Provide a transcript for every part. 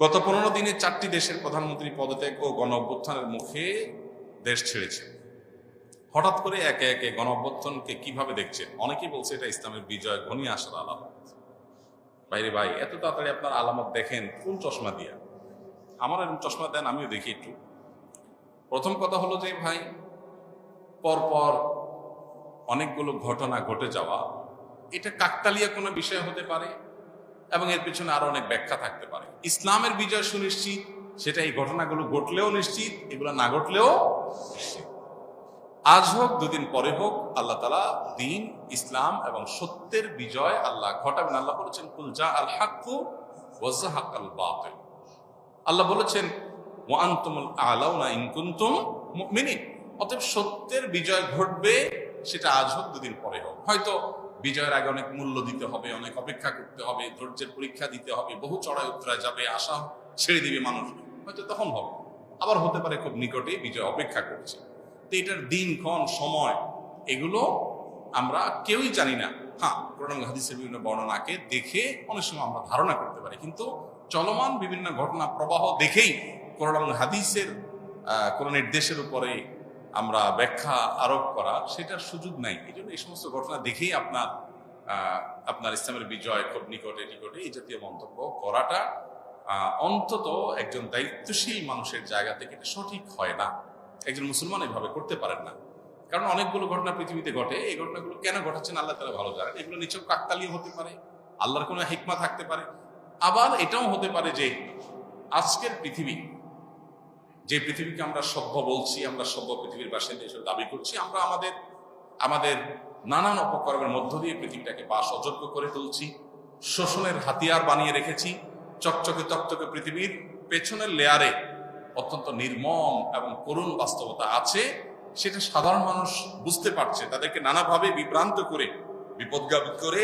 গত পনেরো দিনে চারটি দেশের প্রধানমন্ত্রী পদত্যাগ ও গণ অভ্যুত্থানের মুখে দেশ ছেড়েছে। হঠাৎ করে একে একে গণ অভ্যুত্থানকে কীভাবে দেখছেন? অনেকেই বলছে এটা ইসলামের বিজয় ঘনিয়ে আসার আলামত। বাইরে ভাই, এত তাড়াতাড়ি আপনার আলামত দেখেন, কোন চশমা দিয়া? আমার এরকম চশমা দেন, আমিও দেখি একটু। প্রথম কথা হলো যে ভাই, পরপর অনেকগুলো ঘটনা ঘটে যাওয়া, এটা কাকতালিয়া কোনো বিষয় হতে পারে? এবং এর পিছনে আরও অনেক ব্যাখ্যা থাকতে পারে। ইসলামের বিজয় সুনিশ্চিত, সেটা এই ঘটনাগুলো ঘটলেও নিশ্চিত, এগুলো না ঘটলেও নিশ্চিত। আজ হোক, দুদিন পরে হোক, আল্লাহ তালা দিন, ইসলাম এবং সত্যের বিজয় আল্লাহ ঘটাবেন। আল্লাহ বলেছেন কুলজা আল হাক্কু ওয়াজাহাক আল বাতিল। আল্লাহ বলেছেন ওয়ান্তুমুল আলাউনা ইন কুনতুম মুমিনিন। অতএব সত্যের বিজয় ঘটবে, সেটা আজ হোক, দুদিন পরে হোক। হয়তো বিজয়ের আগে অনেক মূল্য দিতে হবে, অনেক অপেক্ষা করতে হবে, ধৈর্যের পরীক্ষা দিতে হবে, বহু চড়াই উত্তরায় যাবে, আশা ছেড়ে দিবে মানুষ। হয়তো তখন হবে, আবার হতে পারে খুব নিকটে বিজয় অপেক্ষা করছে। তো এটার দিন, ক্ষণ, সময়, এগুলো আমরা কেউই জানি না। হ্যাঁ কোরআন হাদিসের বিভিন্ন বর্ণনাকে দেখে অনেক সময় আমরা ধারণা করতে পারি, কিন্তু চলমান বিভিন্ন ঘটনা, প্রবাহ দেখেই কোরআন হাদিসের কোনো নির্দেশের উপরে আমরা ব্যাখ্যা আরোপ করা, সেটার সুযোগ নাই। এই জন্য এই সমস্ত ঘটনা দেখেই আপনার আপনার ইসলামের বিজয় খুব নিকটে নিকটে এই জাতীয় মন্তব্য করাটা অন্তত একজন দায়িত্বশীল মানুষের জায়গা থেকে এটা সঠিক হয় না। একজন মুসলমান এভাবে করতে পারেন না। কারণ অনেকগুলো ঘটনা পৃথিবীতে ঘটে, এই ঘটনাগুলো কেন ঘটাচ্ছেন আল্লাহ তালা ভালো জানেন। এগুলো নিচেও কাকতালীয় হতে পারে, আল্লাহর কোনো হিকমা থাকতে পারে। আবার এটাও হতে পারে যে আজকের পৃথিবী যে পৃথিবীকে আমরা সভ্য বলছি, আমরা সভ্য পৃথিবীর বাসিন্দা হিসেবে দাবি করছি, আমরা আমাদের আমাদের নানান অপকর্মের মধ্য দিয়ে পৃথিবীটাকে বাস অযোগ্য করে তুলছি, শোষণের হাতিয়ার বানিয়ে রেখেছি, চকচকে তকচকে পৃথিবীর পেছনের লেয়ারে অত্যন্ত নির্মম এবং করুণ বাস্তবতা আছে, সেটা সাধারণ মানুষ বুঝতে পারছে, তাদেরকে নানাভাবে বিভ্রান্ত করে, বিপদগামী করে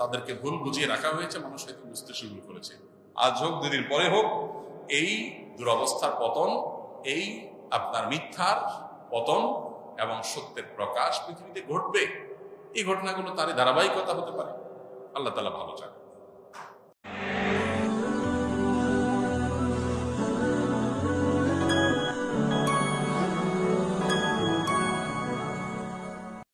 তাদেরকে ভুল বুঝিয়ে রাখা হয়েছে, মানুষ হয়তো বুঝতে শুরু করেছে। আজ হোক, দুদিন পরে হোক, এই দুরবস্থার পতন এই আপনার মিথ্যার পতন এবং সত্যের প্রকাশ পৃথিবীতে ঘটবে। এই ঘটনাগুলো তারই ধারাবাহিকতা হতে পারে। আল্লাহ তালা ভালো চান